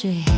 谁？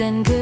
and good.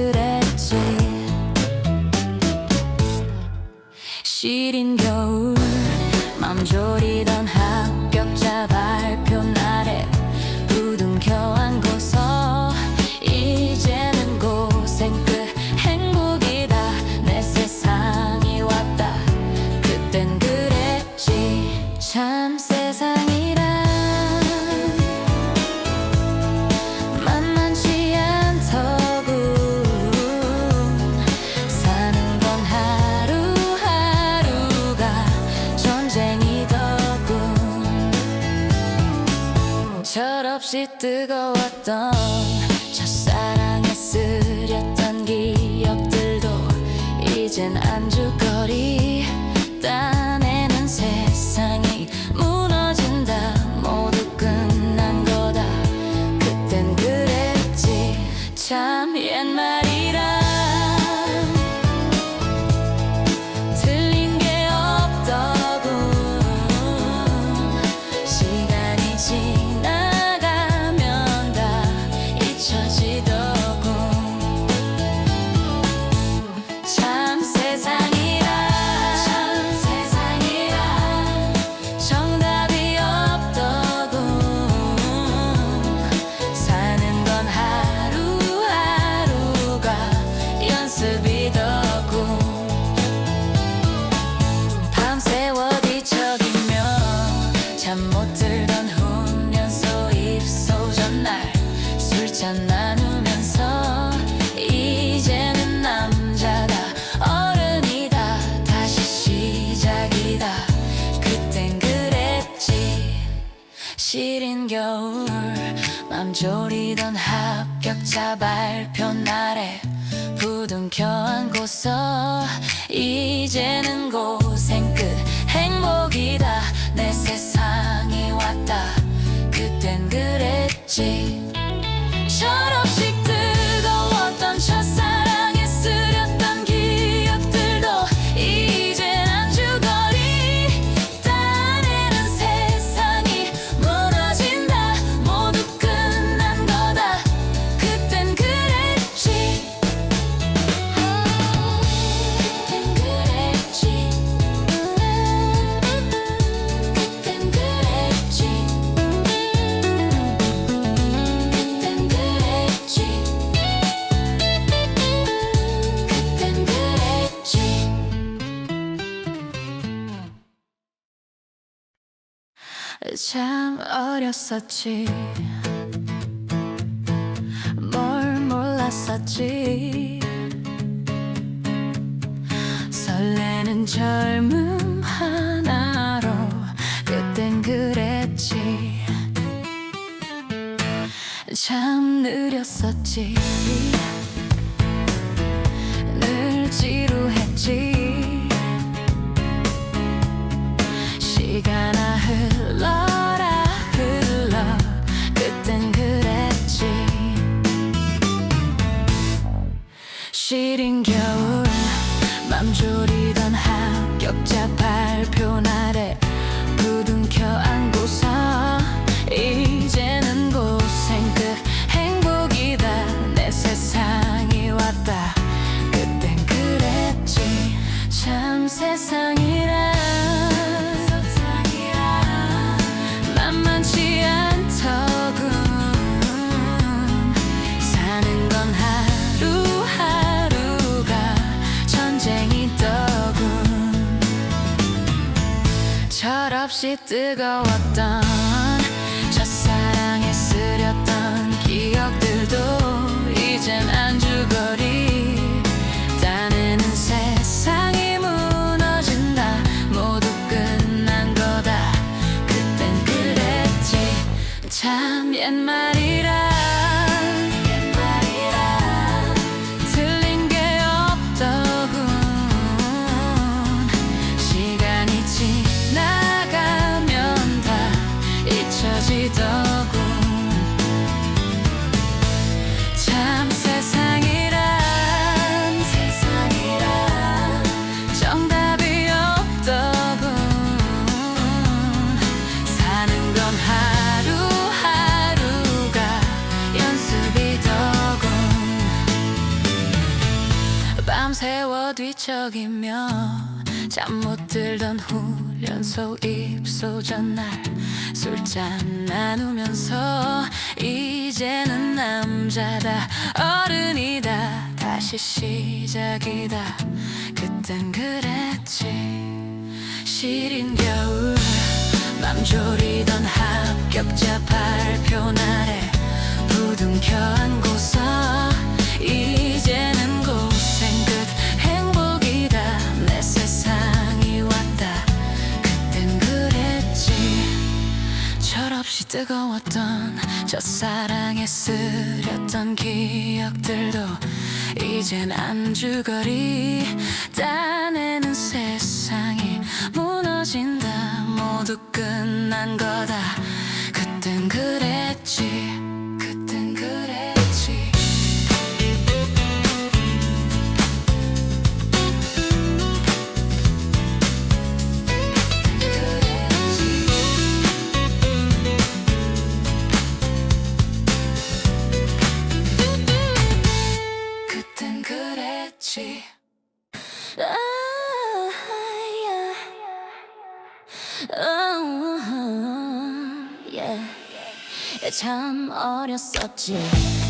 졸이던 합격자 발표 날에 부둥켜안 고서 이제는 고생 끝 행복이다. 내 세상이 왔다. 그땐 그랬지. 참 어렸었지. 뭘 몰랐었지. 설레는 젊음 하나로 그땐 그랬지. 참 느렸었지. 시린 겨울 맘조리 してが終わった。 적이며 잠 못 들던 훈련소 입소전 날 술잔 나누면서 이제는 남자다 어른이다. 다시 시작이다. 그땐 그랬지. 시린 겨울 맘졸이던 합격자 발표 날에 부둥켜안고서 이제는 다시 뜨거웠던 첫사랑에 쓰렸던 기억들도 이젠 안주거리. 따내는 세상이 무너진다. 모두 끝난 거다. 그땐 그랬지. 참 어렸었지.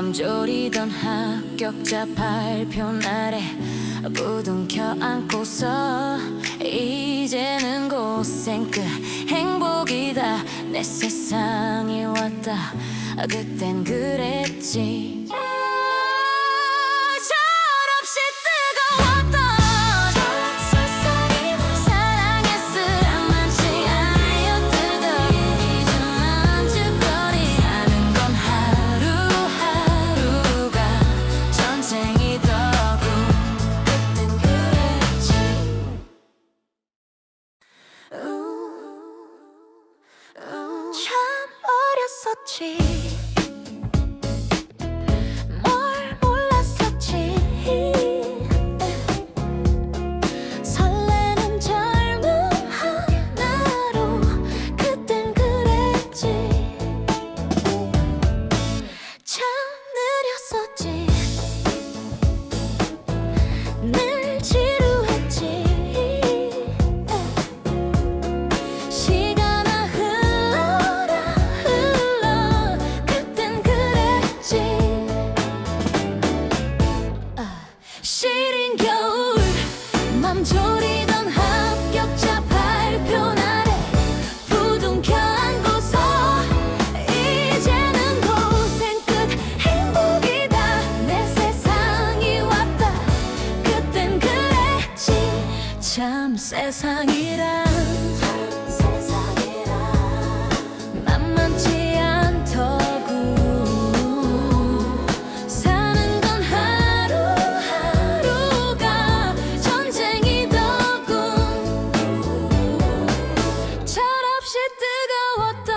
잠조리던 합격자 발표 날에 부둥켜 안고서 이제는 고생 끝 행복이다. 내 세상이 왔다. 그땐 그랬지. cheek. 세상이란 만만치 않더구 사는 건 하루하루가 전쟁이더군. 철없이 뜨거웠던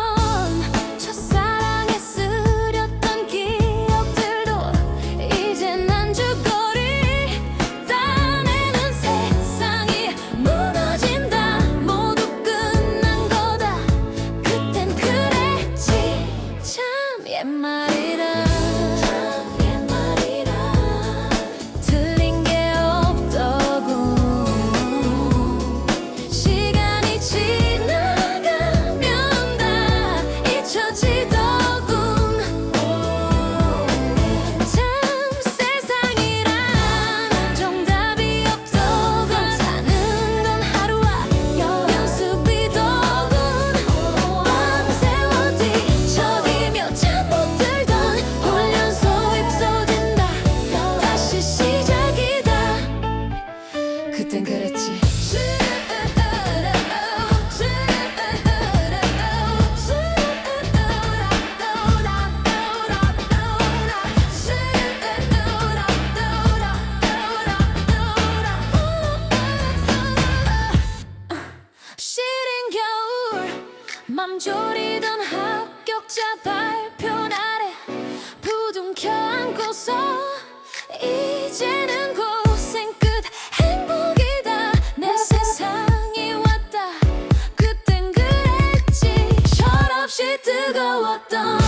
왔다